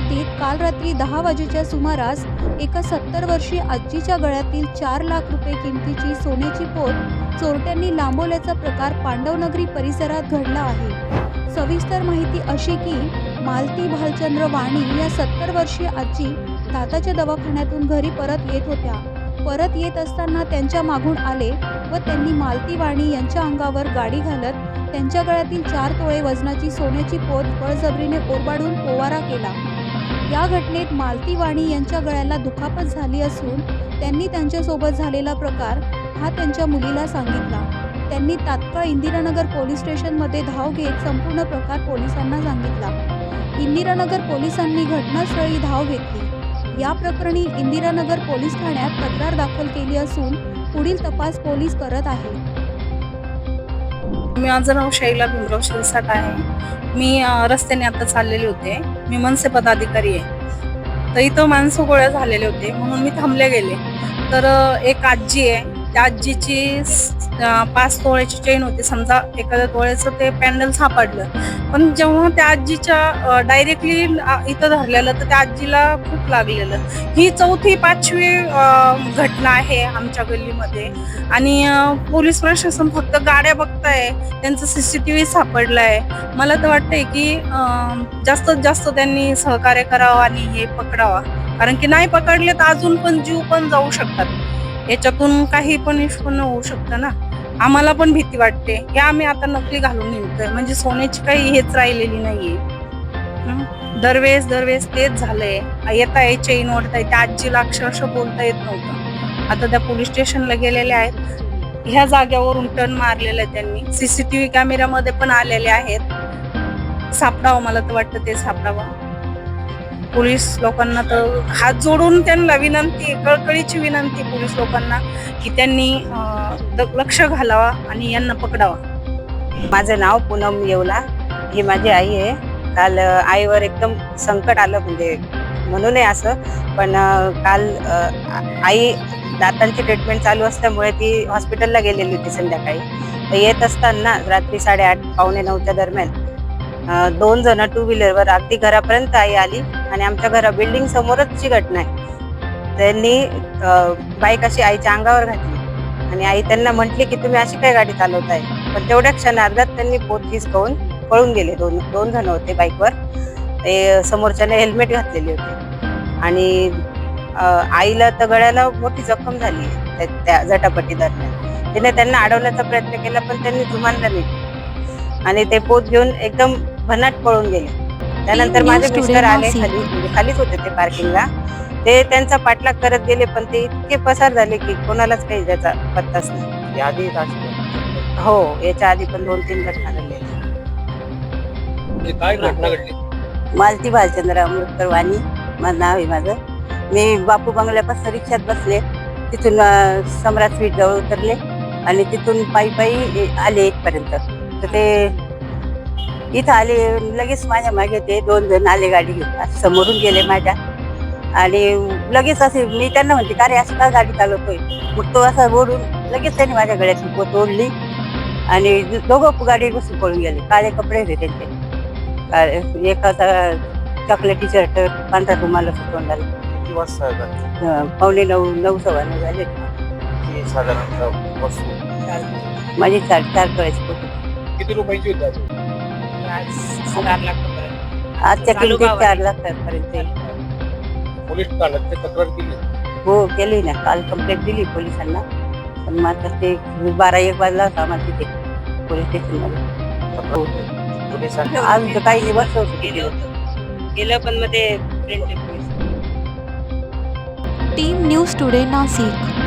हद्दीत काल रात्री दहा वाजेच्या सुमारास एका सत्तर वर्षी आजीच्या गळ्यातील चार लाख रुपये किमतीची सोन्याची पोत चोरट्यांनी लांबवल्याचा प्रकार पांडवनगरी परिसरात घडला आहे. सविस्तर माहिती अशी की मालती भालचंद्र वाणी या सत्तर वर्षीय आजी दाताच्या दवाखान्यातून घरी परत येत होत्या. परत येत असताना त्यांच्या मागून आले व त्यांनी मालती वाणी यांच्या अंगावर गाडी घालत त्यांच्या गळ्यातील चार तोळे वजनाची सोन्याची पोत बळजबरीने ओरबाडून पोवारा केला. या घटनेत मालती वाणी यांच्या गळ्याला दुखापत झाली असून त्यांनी त्यांच्यासोबत झालेला प्रकार हा त्यांच्या मुलीला सांगितला. त्यांनी तात्काळ इंदिरानगर पोलीस स्टेशनमध्ये धाव घेत संपूर्ण प्रकार पोलिसांना सांगितला. इंदिरानगर पोलिसांनी घटनास्थळी धाव घेतली. या प्रकरणी इंदिरानगर पोलीस ठाण्यात तक्रार दाखल केली असून पुढील तपास पोलीस करत आहेत. माझं नाव शैला भीमराव शिरसाट आहे. मी रस्त्याने आता चाललेले होते. मी मनसे पदाधिकारी आहे. तर इथं माणसं गोळ्या झालेले होते. म्हणून मी थांबले गेले. तर एक आजी आहे. त्या आजीची पाच तोळ्याची चेन होती. समजा एखाद्या तोळ्याचं ते पॅन्डल सापडलं. पण जेव्हा त्या आजीच्या डायरेक्टली इथं धरलेलं तर त्या आजीला खूप लागलेलं. ही चौथी पाचवी घटना आहे आमच्या गल्लीमध्ये. आणि पोलीस प्रशासन फक्त गाड्या बघताय. त्यांचं सी सी टी व्ही सापडलं आहे मला तर वाटतंय की जास्तीत जास्त त्यांनी सहकार्य करावं आणि हे पकडावा. कारण की नाही पकडले तर अजून पण जीव पण जाऊ शकतात. याच्यातून काही पण निष्पन्न होऊ शकतं ना. आम्हाला पण भीती वाटते. हे आम्ही आता नकली घालून निघतोय. म्हणजे सोन्याची काही हेच राहिलेली नाहीये. दरवेळेस दरवेळेस तेच झालंय. येता आहे चेन ओढताय त्या आजीला अक्षरशः बोलता येत नव्हतं. आता त्या पोलीस स्टेशनला गेलेल्या आहेत. ह्या जाग्यावरून टर्न मारलेलं आहे त्यांनी. सीसीटीव्ही कॅमेऱ्यामध्ये पण आलेले आहेत. सापडावं मला तर वाटतं ते सापडावं. पोलीस लोकांना तर हात जोडून त्यांना विनंती कळकळीची विनंती पोलीस लोकांना की त्यांनी द- लक्ष घालावा आणि यांना पकडावा. माझं नाव पूनम येवला. ही माझी आई आहे. काल आईवर एकदम संकट आलं म्हणजे म्हणू नये असं पण काल आई दातांची ट्रीटमेंट चालू असल्यामुळे ती हॉस्पिटलला गेलेली होती संध्याकाळी. तर येत असताना रात्री साडेआठ पावणे नऊच्या दरम्यान दोन जण टू व्हीलरवर अगदी घरापर्यंत आई आली आणि आमच्या घरा बिल्डिंग समोरच ची घटना आहे. त्यांनी बाईक अशी आईच्या अंगावर घातली आणि आई त्यांना म्हटली की तुम्ही अशी काय गाडी चालवताय? पण तेवढ्या क्षणार्धात त्यांनी पोत हिसकावून पळून गेले दोन दोन जण होते बाईकवर. ते समोरच्याने हेल्मेट घातलेले होते. आणि आईला तर गळ्याला मोठी जखम झाली त्या- त्या झटापटी दरम्यान. तिने त्यांना अडवण्याचा प्रयत्न केला पण त्यांनी जुमानला नाही आणि ते पोत घेऊन एकदम भन्नाट पळून गेले. त्यानंतर माझे मिस्टर आले. खाली म्हणजे खालीच होते ते पार्किंगला ते त्यांचा पाठलाग करत गेले पण ते इतके पसार झाले की कोणालाच काही त्याचा पत्ताच नाही. हो याच्या आधी पण दोन तीन घटना घडली? मालती भालचंद्र अमृतकर वाणी माझं नाव आहे माझं. मी बापू बंगल्यापासून रिक्षात बसले. तिथून सम्राट स्वीट जवळ उतरले आणि तिथून पायी पायी आले इथपर्यंत. तर ते इथं आले लगेच माझ्या मागे ते दोन जण आले गाडी घेऊन. असे समोरून गेले माझ्या. आणि लगेच असे मी त्यांना म्हणते का रे अशी का गाडी चालवतोय? मग तो असा ओढून लगेच त्यांनी माझ्या गळ्याची पोत ओढली. आणि दोघं गाडीवर बसून पळून गेले. काळे कपडे होते त्यांचे. एकाचा चॉकलेटी शर्ट पांढरा का? अं, पावणे नऊ नऊ सव्वा नऊ झाले. माझी चार चार कळायची किती रुपयाची होती आधी? आजच्या चालू किमतीत भाव चार लाखापर्यंत. पोलीस ठाण्यात ते तक्रार केली. हो केली ना. काल कंप्लेंट दिली पोलिसांना. पण मग आता ते बारा एक वाजला होता आम्हाला तिथे पोलीस स्टेशनमध्ये तक्रार पोलिसांनी आज तर काही दिवस होते गेलं होतं. गेलं पण मध्ये टीम न्यूज टुडे नाशिक.